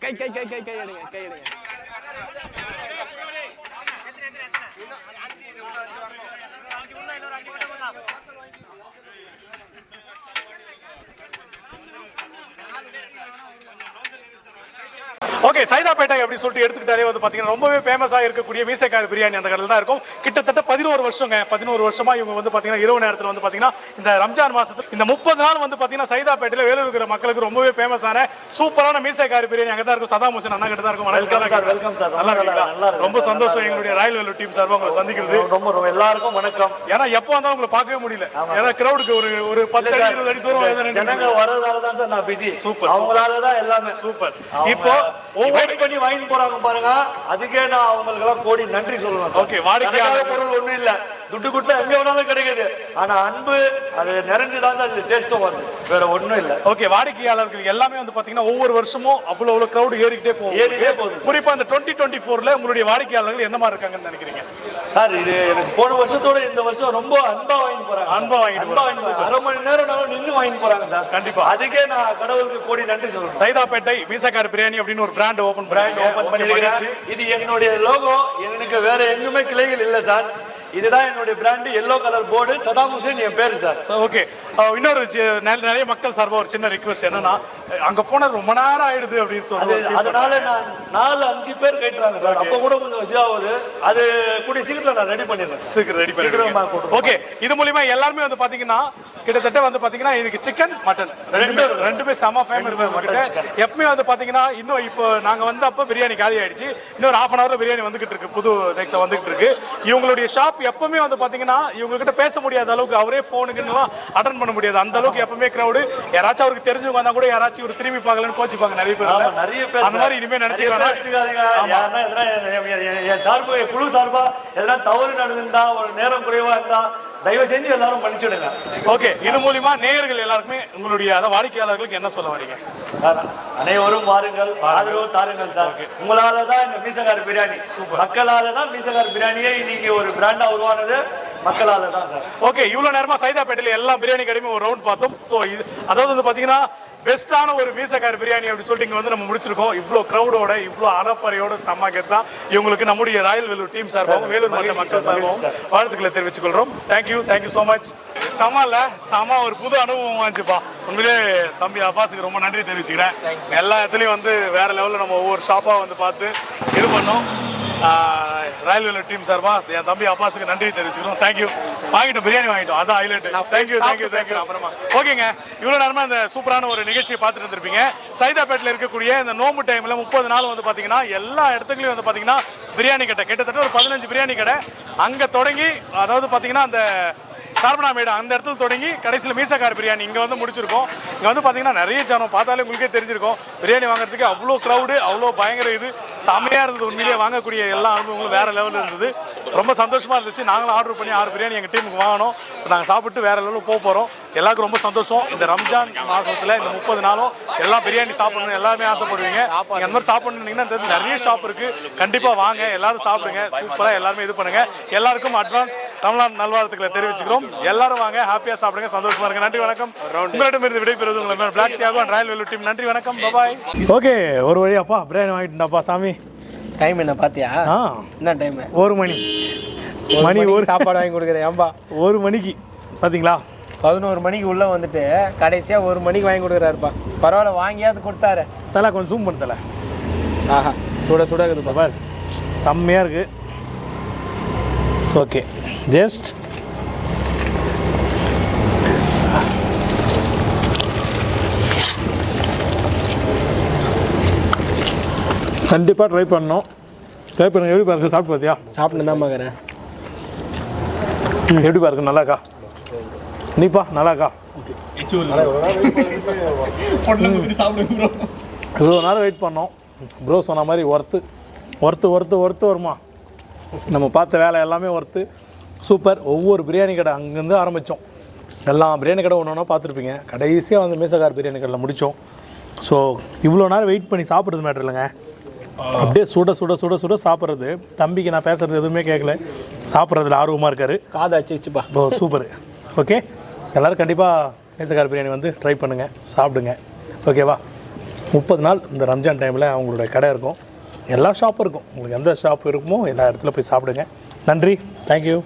கை கை கை கை கை எடுங்க கை எடுங்க ஓகே சைதாப்பேட்டை அப்படி சொல்லிட்டு எடுத்துக்கிட்டாலே வந்து பார்த்தீங்கன்னா ரொம்பவே ஃபேமஸாக இருக்கக்கூடிய மீசைக்கார பிரியாணி அந்த கடையில் தான் இருக்கும். கிட்டத்தட்ட பதினோரு வருஷங்க பதினோரு வருஷமா இவங்க வந்து பார்த்தீங்கன்னா இரவு நேரத்தில் வந்து பார்த்தீங்கன்னா இந்த ரம்ஜான் மாசத்துல இந்த முப்பது நாள் வந்து பார்த்தீங்கன்னா சைதாப்பேட்டையில் வேலூர் இருக்கிற மக்களுக்கு ரொம்பவே ஃபேமஸான சூப்பரான மீசைக்கார பிரியாணி அங்கே தான் இருக்கும். சதா முசன் அண்ணா கிட்ட தான் இருக்கும் Welcome sir, welcome sir. நல்லா இருக்கீங்களா. ரொம்ப சந்தோஷம் எங்களுடைய ராயல் வேலூர் டீம் சார்பாக உங்களை சந்திக்கிறது. ரொம்ப ரொம்ப எல்லாருக்கும் வணக்கம். ஏன்னா எப்போ வந்தாலும் உங்களை பார்க்கவே முடியல. ஏன்னா கிரௌடுக்கு ஒரு ஒரு பத்து அடி இருபது அடி தூரம் ஜனங்க வர்றதால தான் சார் நான் பிஸி Super, அவங்களால தான் எல்லாமே. சூப்பர் இப்போ வெயிட் பண்ணி வாங்கிட்டு போறாங்க பாருங்க அதுக்கே நான் அவங்களுக்கு எல்லாம் கோடி நன்றி சொல்லணும் sir. Okay, வாடிக்கையாளர் பொருள் ஒண்ணும் இல்ல துட்டு கொடுத்தா எங்க வேணாலும் கிடைக்குது. ஆனா அன்பு அது நிறைஞ்சுதான் தான் அது டேஸ்டும் வருது. வேற ஒண்ணும் இல்ல. ஓகே வாடிக்கையாளர்கள் எல்லாமே வந்து பாத்தீங்கன்னா ஒவ்வொரு வருஷமும் அவ்வளவு அவ்வளவு கிரௌட் ஏறிக்கிட்டே போகும். ஏறிட்டே போகுது. குறிப்பா இந்த டுவெண்ட்டி டுவெண்ட்டி ஃபோர்ல உங்களுடைய வாடிக்கையாளர்கள் எந்த மாதிரி இருக்காங்கன்னு நினைக்கிறீங்க? சார் இது எனக்கு போன வருஷத்தோட இந்த வருஷம் ரொம்ப அன்பா வாங்கிட்டு போறாங்க அன்பா வாங்கிட்டு அன்பா போறாங்க. அரை மணி நேரம் நின்று வாங்கிட்டு போறாங்க சார். கண்டிப்பா. அதுக்கே நான் கடவுளுக்கு கோடி நன்றி சொல்றேன். சைதாப்பேட்டை மீசக்கார பிரியாணி அப்படின்னு ஒரு பிராண்ட் ஓபன் பிராண்ட் ஓபன் பண்ணிருக்கேன் இது என்னுடைய லோகோ எனக்கு வேற எங்குமே கிளைகள் இல்ல சார். இதுதான் என்னுடைய brand yellow colour board Saddam Hussain என் பேரு சார் ஓகே இன்னொரு நிறைய மக்கள் சார்பா ஒரு சின்ன ரிக்வஸ்ட் என்னன்னா அங்க போனா ரொம்ப நேரம் ஆயிடுது அப்படின்னு சொல்லி அதனால நான் நாலு அஞ்சு பேர் கேட்டுறாங்க சார் அப்ப கூட கொஞ்சம் இதாகுது. அது கூடிய சீக்கிரத்துல நான் ரெடி பண்ணிடுறேன் சீக்கிரம் ரெடி பண்ணி ஓகே இது மூலியமா எல்லாருமே வந்து பாத்தீங்கன்னா கிட்டத்தட்ட வந்து பாத்தீங்கன்னா இதுக்கு சிக்கன் மட்டன் ரெண்டு ரெண்டுமே செம ஃபேமஸ் எப்பவுமே வந்து பாத்தீங்கன்னா இன்னும் இப்போ நாங்க வந்து அப்போ பிரியாணி காலி ஆயிடுச்சு. இன்னொரு ஹாஃப் அன் ஹவர்ல பிரியாணி வந்துகிட்டு இருக்கு. புது நெக்ஸ்ட் வந்துகிட்டு இருக்கு. இவங்களுடைய ஷாப் எப்பவுமே வந்து பாத்தீங்கன்னா இவங்க கிட்ட பேச முடியாத அளவுக்கு அவரே போனுக்குலாம் அட்டன் பண்ண முடியாது. அந்த அளவுக்கு எப்பவுமே கிரௌடு யாராச்சும் அவருக்கு தெரிஞ்சவங்க வந்தா கூட யாராச்சும் ஒரு திரும்பி பார்க்கலன்னு கோச்சிப்பாங்க நிறைய பேர். நிறைய பேர் அந்த மாதிரி இனிமே நிறைய பேர் நினைச்சுக்கலாம் குழு சார்பா எதனா தவறு நடந்திருந்தா ஒரு நேரம் குறைவா இருந்தா தயவு செஞ்சு எல்லாரும் மன்னிச்சுடுங்க. ஓகே இது மூலியமா நேயர்கள் எல்லாருக்குமே உங்களுடைய அதாவது வாடிக்கையாளர்களுக்கு என்ன சொல்ல வரீங்க? சார் அனைவரும் வாருங்கள் ஆதரவு தாருங்கள் சார். உங்களால தான் இந்த மீசகார பிரியாணி. மக்களால தான் மீசகார பிரியாணியே இன்னைக்கு ஒரு பிராண்டா உருவானது மக்களால தான் சார். ஓகே இவ்வளவு நேரமா சைதாப்பேட்டையில எல்லா பிரியாணி கடையுமே ஒரு ரவுண்ட் பார்த்தோம். ஸோ இது அதாவது வந்து பாத்தீங்கன்னா பெஸ்ட்டான ஒரு மீசக்கார பிரியாணி அப்படி சொல்லிட்டு இங்க வந்து நம்ம முடிச்சிருக்கோம். இவ்வளோ க்ரௌடோட இவ்வளோ அலப்பறையோட செம்ம கெத்தா. இவங்களுக்கு நம்முடைய ராயல் வேலூர் டீம் சார்பாகவும் வேலூர் மாவட்ட மக்கள் சார்பாகவும் வாழ்த்துக்களை தெரிவித்துக் கொள்றோம். தேங்க்யூ தேங்க்யூ ஸோ மச் செம இல்ல செம ஒரு புது அனுபவம் ஆச்சுப்பா உண்மையிலே தம்பி அப்பாஸுக்கு ரொம்ப நன்றி தெரிவிச்சுக்கிறேன். எல்லா இடத்துலையும் வந்து வேற லெவலில் நம்ம ஒவ்வொரு ஷாப்பாக வந்து பார்த்து இது பண்ணோம். ஆஹ் ராயல் வேலூர் டீம் சார்பா என் தம்பி அப்பாஸுக்கு நன்றி தெரிவிச்சுக்கிறோம். தேங்க்யூ வாங்கிட்டோம் பிரியாணி வாங்கிட்டோம். அதான் ஹைலைட் தேங்க்யூ தேங்க்யூ தேங்க்யூ அப்புறமா ஓகேங்க இவ்வளோ நேரமா இந்த சூப்பரான ஒரு நிகழ்ச்சியை பார்த்துட்டு இருந்திருப்பீங்க. சைதாப்பேட்டில் இருக்கக்கூடிய இந்த நோம்பு டைமில் முப்பது நாள் வந்து பார்த்தீங்கன்னா எல்லா இடத்துலையும் வந்து பார்த்தீங்கன்னா பிரியாணி கடை. கிட்டத்தட்ட ஒரு பதினஞ்சு பிரியாணி கடை. அங்கே தொடங்கி அதாவது பார்த்தீங்கன்னா அந்த சார்பனா மேடு அந்த இடத்துல தொடங்கி கடைசியில் மீசக்கார் பிரியாணி இங்கே வந்து முடிச்சிருக்கோம். இங்கே வந்து பார்த்தீங்கன்னா நிறைய ஜனம் பார்த்தாலே உங்களுக்கே தெரிஞ்சிருக்கும். பிரியாணி வாங்குறதுக்கு அவ்வளோ க்ரௌடு அவ்வளோ பயங்கர இது. செம்மையாக இருந்தது உண்மையிலேயே. வாங்கக்கூடிய எல்லா அனுபவங்களும் வேற லெவலில் இருந்தது. ரொம்ப சந்தோஷமாக இருந்துச்சு. நாங்களும் ஆர்டர் பண்ணி ஆறு பிரியாணி எங்கள் டீமுக்கு வாங்கினோம். நாங்கள் சாப்பிட்டு வேறு லெவலில் போக போகிறோம் எல்லாருக்கும் ரொம்ப சந்தோஷம். இந்த ரம்ஜான் மாதத்தில் இந்த முப்பது நாளும் எல்லா பிரியாணி சாப்பிடணும் எல்லாருமே ஆசைப்படுவீங்க. அந்த மாதிரி சாப்பிடணுன்னீங்கன்னா இந்த நிறைய ஷாப் இருக்குது கண்டிப்பாக வாங்க. எல்லாரும் சாப்பிடுங்க. சூப்பராக எல்லாருமே இது பண்ணுங்கள் எல்லாருக்கும் அட்வான்ஸ் தமிழ்நாடு நல்வாழ்த்துக்களை தெரிவிச்சுக்கிறோம். எல்லாரும் வாங்க. ஹாப்பியாக சாப்பிடுங்க. சந்தோஷமாக இருங்க. நன்றி வணக்கம். உங்களிடம் இருந்து விடைபெறுவது உங்களை பிளாக் தியாகம் அண்ட் ராயல் வெல்லூர் டீம் நன்றி வணக்கம். பாய் ஓகே ஒரு வழியாப்பா. பிரியாணி வாங்கிட்டுண்டாப்பா சாமி. டைம் என்ன பாத்தியா? ஆ. என்ன டைம் ஒரு மணி. மணி ஒரு சாப்பாடு வாங்கி கொடுக்குறேன் ஏம்பா. ஒரு மணிக்கு. பார்த்தீங்களா பதினோரு மணிக்கு உள்ள வந்துட்டு கடைசியா ஒரு மணிக்கு வாங்கி கொடுக்குறாருப்பா. பரவாயில்ல வாங்கியாவது கொடுத்தாரு. தலை கொஞ்சம் ஜூம் பண்ண தலை. ஆஹா சுட சுட இருக்குதுப்பா. பார். செம்மையாக இருக்கு. ஓகே ஜஸ்ட் கண்டிப்பாக ட்ரை பண்ணணும். ட்ரை பண்ணுங்க. எப்படி பாருங்க சாப்பிட்டு பார்த்தியா? சாப்பிட்டு தான் பார்க்குறேன். எப்படி பாருங்க நல்லாக்கா? நீப்பா நல்லாக்கா? இவ்வளோ நேரம் வெயிட் பண்ணோம். ப்ரோ சொன்ன மாதிரி ஒர்த்து ஒர்த்து ஒர்த்து ஒர்த்து வருமா? நம்ம பார்த்த வேலை எல்லாமே ஒர்த்து சூப்பர் ஒவ்வொரு பிரியாணி கடை அங்கேருந்து ஆரம்பித்தோம் எல்லா பிரியாணி கடை ஒன்று ஒன்றா பார்த்துருப்பீங்க. கடைசியாக வந்து மீசக்கார் பிரியாணி கடையில் முடித்தோம் ஸோ இவ்வளோ நேரம் வெயிட் பண்ணி சாப்பிட்றது மேட்ரு இல்லைங்க. அப்படியே சுட சுட சுட சுட சாப்பிட்றது. தம்பிக்கு நான் பேசுகிறது எதுவுமே கேட்கல. சாப்பிட்றதுல ஆர்வமாக இருக்காரு. காது அச்சுச்சுப்பா ஓ சூப்பர் ஓகே எல்லோரும் கண்டிப்பாக மீசக்கார பிரியாணி வந்து ட்ரை பண்ணுங்கள் சாப்பிடுங்க. ஓகேவா முப்பது நாள் இந்த ரம்ஜான் டைமில் அவங்களோட கடை இருக்கும். எல்லா ஷாப்பும் இருக்கும். உங்களுக்கு எந்த ஷாப் இருக்குமோ எல்லா இடத்துல போய் சாப்பிடுங்க. நன்றி. தேங்க்யூ